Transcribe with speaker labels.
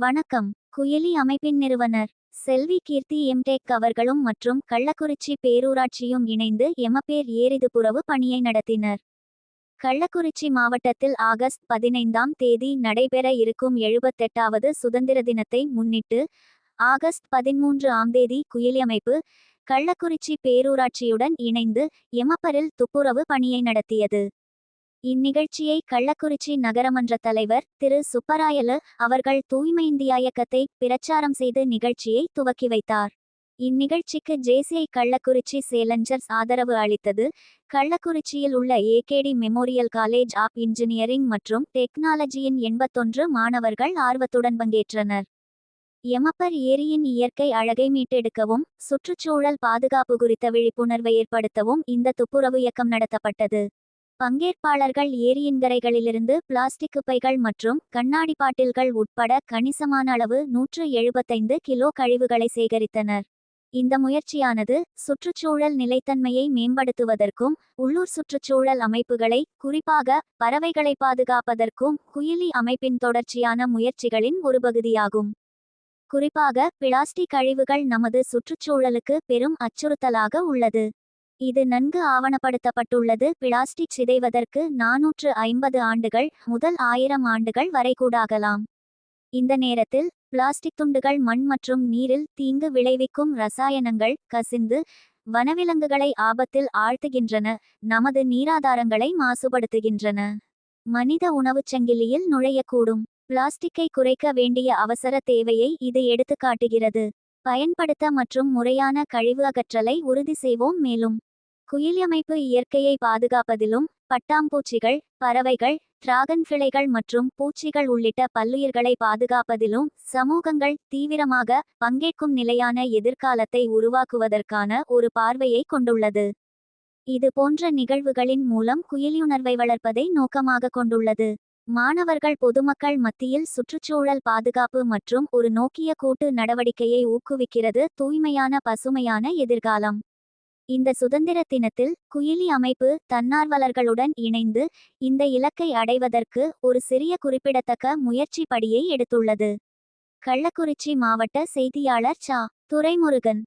Speaker 1: வணக்கம். குயிலி அமைப்பின் நிறுவனர் செல்வி கீர்த்தி எம்டெக் அவர்களும் மற்றும் கள்ளக்குறிச்சி பேரூராட்சியும் இணைந்து எமப்பேர் ஏரிதுப்புரவு பணியை நடத்தினர். கள்ளக்குறிச்சி மாவட்டத்தில் ஆகஸ்ட் பதினைந்தாம் தேதி நடைபெற இருக்கும் எழுபத்தெட்டாவது சுதந்திர தினத்தை முன்னிட்டு ஆகஸ்ட் பதிமூன்று ஆம் தேதி குயிலி அமைப்பு கள்ளக்குறிச்சி பேரூராட்சியுடன் இணைந்து எமப்பரில் துப்புரவு பணியை நடத்தியது. இந்நிகழ்ச்சியை கள்ளக்குறிச்சி நகரமன்ற தலைவர் திரு. சுப்பராயலு அவர்கள் தூய்மை இந்தியா இயக்கத்தை பிரச்சாரம் செய்து நிகழ்ச்சியை துவக்கி வைத்தார். இந்நிகழ்ச்சிக்கு ஜேசிஐ கள்ளக்குறிச்சி சேலஞ்சர்ஸ் ஆதரவு அளித்தது கள்ளக்குறிச்சியில் உள்ள AKT memorial college of engineering மற்றும் டெக்னாலஜியின் எண்பத்தொன்று மாணவர்கள் ஆர்வத்துடன் பங்கேற்றனர். எமப்பர் ஏரியின் இயற்கை அழகை மீட்டெடுக்கவும் சுற்றுச்சூழல் பாதுகாப்பு குறித்த விழிப்புணர்வை ஏற்படுத்தவும் இந்த துப்புரவு இயக்கம் நடத்தப்பட்டது. பங்கேற்பாளர்கள் ஏரியின் கரைகளிலிருந்து பிளாஸ்டிக் குப்பைகள் மற்றும் கண்ணாடி பாட்டில்கள் உட்பட கணிசமான அளவு நூற்று எழுபத்தைந்து கிலோ கழிவுகளை சேகரித்தனர். இந்த முயற்சியானது சுற்றுச்சூழல் நிலைத்தன்மையை மேம்படுத்துவதற்கும் உள்ளூர் சுற்றுச்சூழல் அமைப்புகளை குறிப்பாக பறவைகளை பாதுகாப்பதற்கும் குயிலி அமைப்பின் தொடர்ச்சியான முயற்சிகளின் ஒரு பகுதியாகும். குறிப்பாக பிளாஸ்டிக் கழிவுகள் நமது சுற்றுச்சூழலுக்கு பெரும் அச்சுறுத்தலாக உள்ளது. இது நன்கு ஆவணப்படுத்தப்பட்டுள்ளது. பிளாஸ்டிக் சிதைவதற்கு நாநூற்று ஐம்பது ஆண்டுகள் முதல் ஆயிரம் ஆண்டுகள் வரை கூடாகலாம். இந்த நேரத்தில் பிளாஸ்டிக் துண்டுகள் மண் மற்றும் நீரில் தீங்கு விளைவிக்கும் ரசாயனங்கள் கசிந்து வனவிலங்குகளை ஆபத்தில் ஆழ்த்துகின்றன. நமது நீராதாரங்களை மாசுபடுத்துகின்றன. மனித உணவுச் சங்கிலியில் நுழையக்கூடும். பிளாஸ்டிக்கை குறைக்க வேண்டிய அவசர தேவையை இது எடுத்துக்காட்டுகிறது. பயன்படுத்த மற்றும் முறையான கழிவு அகற்றலை உறுதி செய்வோம் மேலும் குயிலியமைப்பு இயற்கையை பாதுகாப்பதிலும் பட்டாம்பூச்சிகள் பறவைகள் டிராகன் பிழைகள் மற்றும் பூச்சிகள் உள்ளிட்ட பல்லுயிர்களை பாதுகாப்பதிலும் சமூகங்கள் தீவிரமாக பங்கேற்கும் நிலையான எதிர்காலத்தை உருவாக்குவதற்கான ஒரு பார்வையை கொண்டுள்ளது. இது போன்ற நிகழ்வுகளின் மூலம் குயிலியுணர்வை வளர்ப்பதை நோக்கமாக கொண்டுள்ளது. மாணவர்கள் பொதுமக்கள் மத்தியில் சுற்றுச்சூழல் பாதுகாப்பு மற்றும் ஒரு நோக்கிய கூட்டு நடவடிக்கையை ஊக்குவிக்கிறது தூய்மையான பசுமையான எதிர்காலம். இந்த சுதந்திர தினத்தில் குயிலி அமைப்பு தன்னார்வலர்களுடன் இணைந்து இந்த இலக்கை அடைவதற்கு ஒரு சிறிய குறிப்பிடத்தக்க முயற்சி படியை எடுத்துள்ளது. கள்ளக்குறிச்சி மாவட்ட செய்தியாளர் சா. துரைமுருகன்.